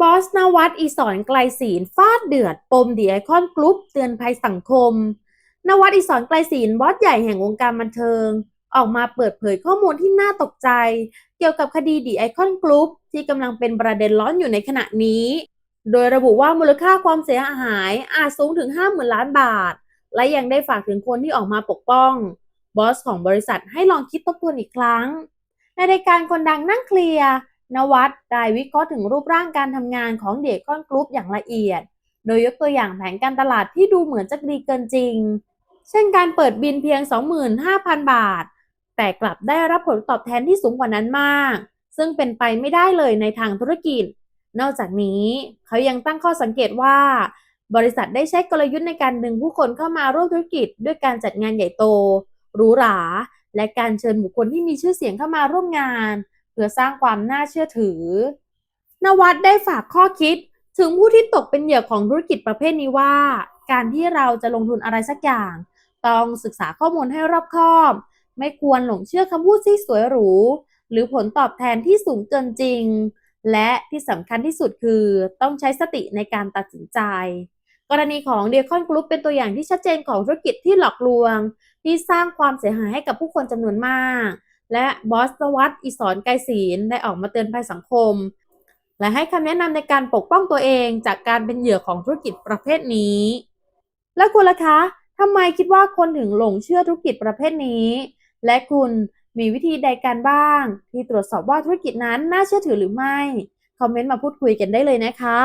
บอสนวัตอีสอนไกลศีลฟาดเดือด ปมดีไอคอนกรุ๊ปเตือนภัยสังคม นวัตอีสอนไกลศีลบอสใหญ่แห่งวงการบันเทิง ออกมาเปิดเผยข้อมูลที่น่าตกใจ เกี่ยวกับคดีดีไอคอนกรุ๊ปที่กำลังเป็นประเด็นร้อนอยู่ในขณะนี้ โดยระบุว่ามูลค่าความเสียหายอาจสูงถึง 50,000 ล้านบาท และยังได้ฝากถึงคนที่ออกมาปกป้อง บอสของบริษัทให้ลองคิดทบทวนอีกครั้งในรายการคนดังนั่งเคลียร์ นวัดได้วิเคราะห์ถึงรูปร่างการทำงานของเดคอนกรุ๊ปอย่างละเอียด โดยยกตัวอย่างแผนการตลาดที่ดูเหมือนจะดีเกินจริง เช่นการเปิดบินเพียง 25,000 บาท แต่กลับได้รับผลตอบแทนที่สูงกว่านั้นมาก ซึ่งเป็นไปไม่ได้เลยในทางธุรกิจ นอกจากนี้เขายังตั้งข้อสังเกตว่า บริษัทได้ใช้กลยุทธ์ในการดึงผู้คนเข้ามาร่วมธุรกิจ ด้วยการจัดงานใหญ่โตหรูหรา และการเชิญบุคคลที่มีชื่อเสียงเข้ามาร่วมงาน พื่อสร้างความน่าเชื่อถือ นวัดได้ฝากข้อคิดถึงผู้ที่ตกเป็นเหยื่อของธุรกิจประเภทนี้ว่า การที่เราจะลงทุนอะไรสักอย่าง ต้องศึกษาข้อมูลให้รอบคอบ ไม่ควรหลงเชื่อคำพูดที่สวยหรู หรือผลตอบแทนที่สูงเกินจริง และที่สำคัญที่สุดคือต้องใช้สติในการตัดสินใจ กรณีของเดียคอนกรุ๊ปเป็นตัวอย่างที่ชัดเจนของธุรกิจที่หลอกลวง ที่สร้างความเสียหายให้กับผู้คนจำนวนมาก และบอสนวัตอิสรไกรศีลได้ออกมาเตือนภัยสังคม และให้คำแนะนำในการปกป้องตัวเองจากการเป็นเหยื่อของธุรกิจประเภทนี้ และคุณล่ะคะทำไมคิดว่าคนถึงหลงเชื่อธุรกิจประเภทนี้ และคุณมีวิธีใดการบ้าง ที่ตรวจสอบว่าธุรกิจนั้นน่าเชื่อถือหรือไม่ คอมเมนต์มาพูดคุยกันได้เลยนะคะ